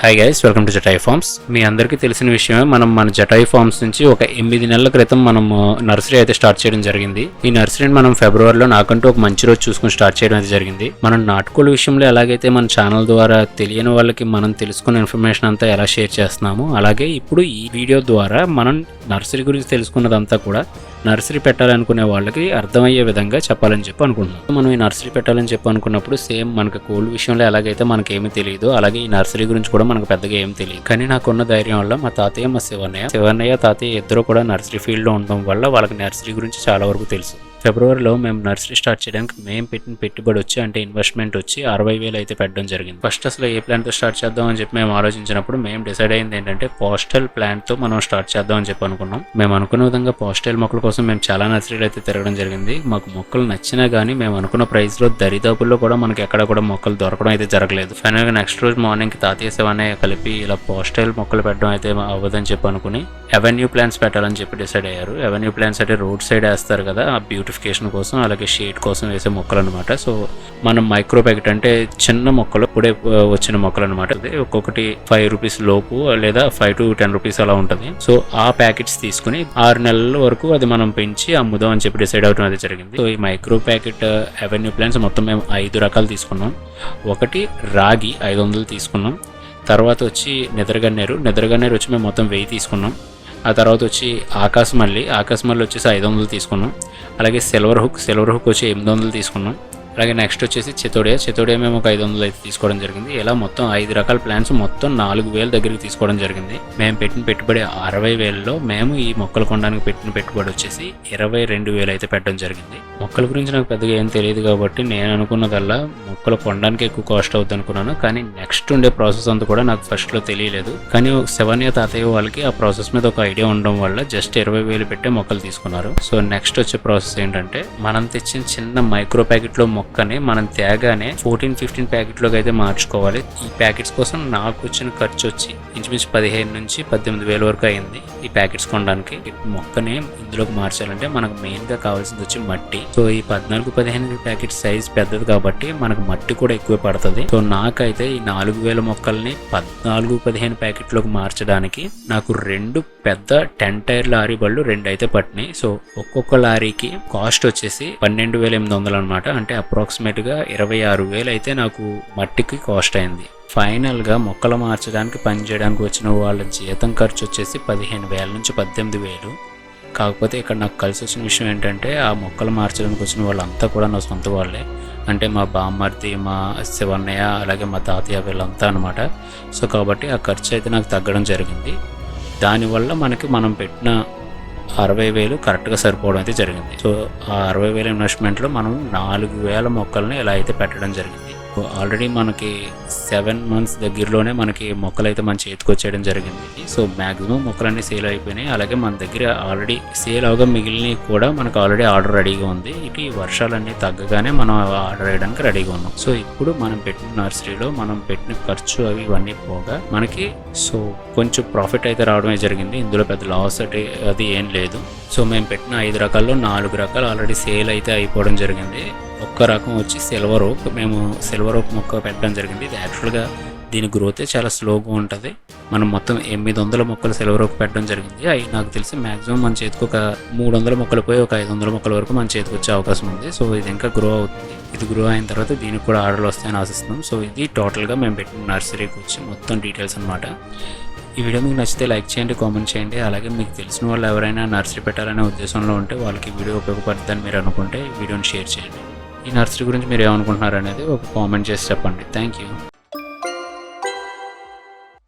Hi guys welcome to Jatayu farms మీ అందరికీ తెలిసిన విషయమే మనం మన జటాయి ఫార్మ్స్ నుంచి ఒక ఎనిమిది నెలల క్రితం మనం నర్సరీ అయితే స్టార్ట్ చేయడం జరిగింది. ఈ నర్సరీని మనం ఫిబ్రవరిలో నాకంటూ ఒక మంచి రోజు చూసుకుని స్టార్ట్ చేయడం అయితే జరిగింది. మనం నాటుకోళ్ళ విషయంలో ఎలాగైతే మన ఛానల్ ద్వారా తెలియని వాళ్ళకి మనం తెలుసుకున్న ఇన్ఫర్మేషన్ అంతా ఎలా షేర్ చేస్తున్నాము అలాగే ఇప్పుడు ఈ వీడియో ద్వారా మనం నర్సరీ గురించి తెలుసుకున్నదంతా కూడా నర్సరీ పెట్టాలనుకునే వాళ్ళకి అర్థమయ్యే విధంగా చెప్పాలని చెప్పి అనుకుంటున్నాం. మనం ఈ నర్సరీ పెట్టాలని చెప్పి అనుకున్నప్పుడు సేమ్ మనకు కోల్డ్ విషయంలో ఎలాగైతే మనకి ఏమీ తెలియదు అలాగే ఈ నర్సరీ గురించి కూడా మనకు పెద్దగా ఏం తెలియదు. కానీ నాకున్న ధైర్యం వల్ల మా తాతయ్య మా శివన్నయ్య శివన్నయ్య తాతయ్య ఇద్దరు కూడా నర్సరీ ఫీల్డ్లో ఉండడం వల్ల వాళ్ళకి నర్సరీ గురించి చాలా వరకు తెలుసు. ఫిబ్రవరిలో మేము నర్సరీ స్టార్ట్ చేయడానికి మేము పెట్టిన పెట్టుబడి వచ్చి అంటే ఇన్వెస్ట్మెంట్ వచ్చి అరవై వేలు అయితే పెట్టడం జరిగింది. ఫస్ట్ అసలు ఏ ప్లాన్తో స్టార్ట్ చేద్దాం అని చెప్పి మేము ఆలోచించినప్పుడు మేము డిసైడ్ అయింది ఏంటంటే పోస్టల్ ప్లాన్తో మనం స్టార్ట్ చేద్దాం అని చెప్పి అనుకున్నాం. మేము అనుకున్న విధంగా పోస్టల్ మొక్కల కోసం మేము చాలా నర్సరీలు అయితే తిరగడం జరిగింది. మాకు మొక్కలు నచ్చినా కానీ మేము అనుకున్న ప్రైస్లో దరిదాపుల్లో కూడా మనకి ఎక్కడ కూడా మొక్కలు దొరకడం అయితే జరగలేదు. ఫైనల్గా నెక్స్ట్ రోజు మార్నింగ్కి తాతయ్య కలిపి ఇలా పోస్టల్ మొక్కలు పెట్టడం అయితే అవ్వదని చెప్పి అనుకుని అవెన్యూ ప్లాన్స్ పెట్టాలని చెప్పి డిసైడ్ అయ్యారు. అవెన్యూ ప్లాన్స్ అంటే రోడ్ సైడ్ వేస్తారు కదా ఆ బ్యూటిఫికేషన్ కోసం అలాగే షేడ్ కోసం వేసే మొక్కలు అనమాట సో మనం మైక్రో ప్యాకెట్ అంటే చిన్న మొక్కలు ఇప్పుడే వచ్చిన మొక్కలు అనమాట అది ఒక్కొక్కటి ఫైవ్ రూపీస్ లోపు లేదా ఫైవ్ టు టెన్ రూపీస్ అలా ఉంటుంది. సో ఆ ప్యాకెట్స్ తీసుకుని ఆరు నెలల వరకు అది మనం పెంచి అమ్ముదాం అని చెప్పి డిసైడ్ అవడం అది జరిగింది. సో ఈ మైక్రో ప్యాకెట్ అవెన్యూ ప్లాన్స్ మొత్తం మేము ఐదు రకాలు తీసుకున్నాం. ఒకటి రాగి ఐదు వందలు తీసుకున్నాం. తర్వాత వచ్చి నిద్రగన్నేరు. నిద్రగన్నేరు వచ్చి మేము మొత్తం వెయ్యి తీసుకున్నాం. ఆ తర్వాత వచ్చి ఆకాశమల్లి. ఆకాశమల్లి వచ్చేసి ఐదు వందలు తీసుకున్నాం. అలాగే సిల్వర్ హుక్ సిల్వర్ హుక్ వచ్చి ఎనిమిది వందలు తీసుకున్నాం. అలాగే నెక్స్ట్ వచ్చేసి చితోడియా చితోడియా మేము ఒక ఐదు వందలు అయితే తీసుకోవడం జరిగింది. ఇలా మొత్తం ఐదు రకాల ప్లాన్స్ మొత్తం నాలుగు వేల దగ్గరికి తీసుకోవడం జరిగింది. మేము పెట్టిన పెట్టుబడి అరవై వేలలో మేము ఈ మొక్కలు కొనడానికి పెట్టిన పెట్టుబడి వచ్చేసి ఇరవై రెండు వేలు అయితే పెట్టడం జరిగింది. మొక్కల గురించి నాకు పెద్దగా ఏం తెలియదు కాబట్టి నేను అనుకున్నదల్లా మొక్కలు కొనడానికి ఎక్కువ కాస్ట్ అవుతుంది అనుకున్నాను కానీ నెక్స్ట్ ఉండే ప్రాసెస్ అంతా కూడా నాకు ఫస్ట్లో తెలియలేదు. కానీ శవన్య తాతయ్య వాళ్ళకి ఆ ప్రాసెస్ మీద ఒక ఐడియా ఉండడం వల్ల జస్ట్ ఇరవై వేలు పెట్టే మొక్కలు తీసుకున్నారు. సో నెక్స్ట్ వచ్చే ప్రాసెస్ ఏంటంటే మనం తెచ్చిన చిన్న మైక్రో ప్యాకెట్లో మొక్కని మనం తేగానే ఫోర్టీన్ ఫిఫ్టీన్ ప్యాకెట్లోకి అయితే మార్చుకోవాలి. ఈ ప్యాకెట్స్ కోసం నాకు వచ్చిన ఖర్చు వచ్చి ఇంచుమించు పదిహేను నుంచి పద్దెనిమిది వేల వరకు అయింది. ఈ ప్యాకెట్స్ కొనడానికి మొక్కని ఇందులోకి మార్చాలంటే మనకు మెయిన్గా కావాల్సింది వచ్చి మట్టి. సో ఈ పద్నాలుగు పదిహేను ప్యాకెట్ సైజ్ పెద్దది కాబట్టి మనకు మట్టి కూడా ఎక్కువ పడుతుంది. సో నాకైతే ఈ నాలుగు వేల మొక్కల్ని పద్నాలుగు పదిహేను ప్యాకెట్లోకి మార్చడానికి నాకు రెండు పెద్ద టెన్ టైర్ లారీ బళ్ళు రెండు అయితే పట్టినాయి. సో ఒక్కొక్క లారీకి కాస్ట్ వచ్చేసి పన్నెండు వేల ఎనిమిది వందలు అనమాట అంటే అప్రాక్సిమేట్గా ఇరవై ఆరు వేలు అయితే నాకు మట్టికి కాస్ట్ అయింది. ఫైనల్గా మొక్కలు మార్చడానికి పని చేయడానికి వచ్చిన వాళ్ళ జీతం ఖర్చు వచ్చేసి పదిహేను వేల నుంచి పద్దెనిమిది వేలు. కాకపోతే ఇక్కడ నాకు కలిసి వచ్చిన విషయం ఏంటంటే ఆ మొక్కలు మార్చడానికి వచ్చిన వాళ్ళంతా కూడా నా సొంత వాళ్ళే. అంటే మా బామ్మర్ది మా శివన్నయ్య అలాగే మా తాతయ్య వీళ్ళంతా అనమాట సో కాబట్టి ఆ ఖర్చు అయితే నాకు తగ్గడం జరిగింది. దానివల్ల మనకి మనం పెట్టిన అరవై వేలు కరెక్ట్గా సరిపోవడం అయితే జరిగింది. సో ఆ అరవై వేల ఇన్వెస్ట్మెంట్లో మనం నాలుగు వేల మొక్కల్ని ఇలా అయితే పెట్టడం జరిగింది. ఆల్రెడీ మనకి సెవెన్ మంత్స్ దగ్గరలోనే మనకి మొక్కలు అయితే మన చేతికి వచ్చేయడం జరిగింది. సో మ్యాక్సిమం మొక్కలన్నీ సేల్ అయిపోయినాయి. అలాగే మన దగ్గర ఆల్రెడీ సేల్ అవగా మిగిలినవి కూడా మనకు ఆల్రెడీ ఆర్డర్ రెడీగా ఉంది. ఇటు ఈ వర్షాలన్నీ తగ్గగానే మనం ఆర్డర్ వేయడానికి రెడీగా ఉన్నాం. సో ఇప్పుడు మనం పెట్టిన నర్సరీలో మనం పెట్టిన ఖర్చు అవి ఇవన్నీ పోగా మనకి సో కొంచెం ప్రాఫిట్ అయితే రావడమే జరిగింది. ఇందులో పెద్ద లాస్ అంటే అది ఏం లేదు. సో మేము పెట్టిన ఐదు రకాల్లో నాలుగు రకాలు ఆల్రెడీ సేల్ అయితే అయిపోవడం జరిగింది. ఒక్క రకం వచ్చి సిల్వర్ ఓక్ మేము సిల్వర్ ఓక్ మొక్క పెట్టడం జరిగింది. ఇది యాక్చువల్గా దీని గ్రోతే చాలా స్లోగా ఉంటుంది. మనం మొత్తం ఎనిమిది వందల మొక్కలు సిల్వర్ పెట్టడం జరిగింది. అవి నాకు తెలిసి మాక్సిమం మన చేతికి ఒక మూడు వందల మొక్కలు పోయి ఒక ఐదు వందల మొక్కల వరకు మన చేతికి వచ్చే అవకాశం ఉంది. సో ఇది ఇంకా గ్రో అవుతుంది. ఇది గ్రో అయిన తర్వాత దీనికి కూడా ఆర్డర్లు వస్తాయని ఆశిస్తున్నాం. సో ఇది టోటల్గా మేము పెట్టిన నర్సరీకి వచ్చి మొత్తం డీటెయిల్స్ అనమాట ఈ వీడియో మీకు నచ్చితే లైక్ చేయండి కామెంట్ చేయండి. అలాగే మీకు తెలిసిన వాళ్ళు ఎవరైనా నర్సరీ పెట్టాలనే ఉద్దేశంలో ఉంటే వాళ్ళకి వీడియో ఉపయోగపడుతుందని మీరు అనుకుంటే ఈ వీడియోని షేర్ చేయండి. ఈ నర్సరీ గురించి మీరు ఏమనుకుంటున్నారు అనేది ఒక కామెంట్ చేసి చెప్పండి. Thank you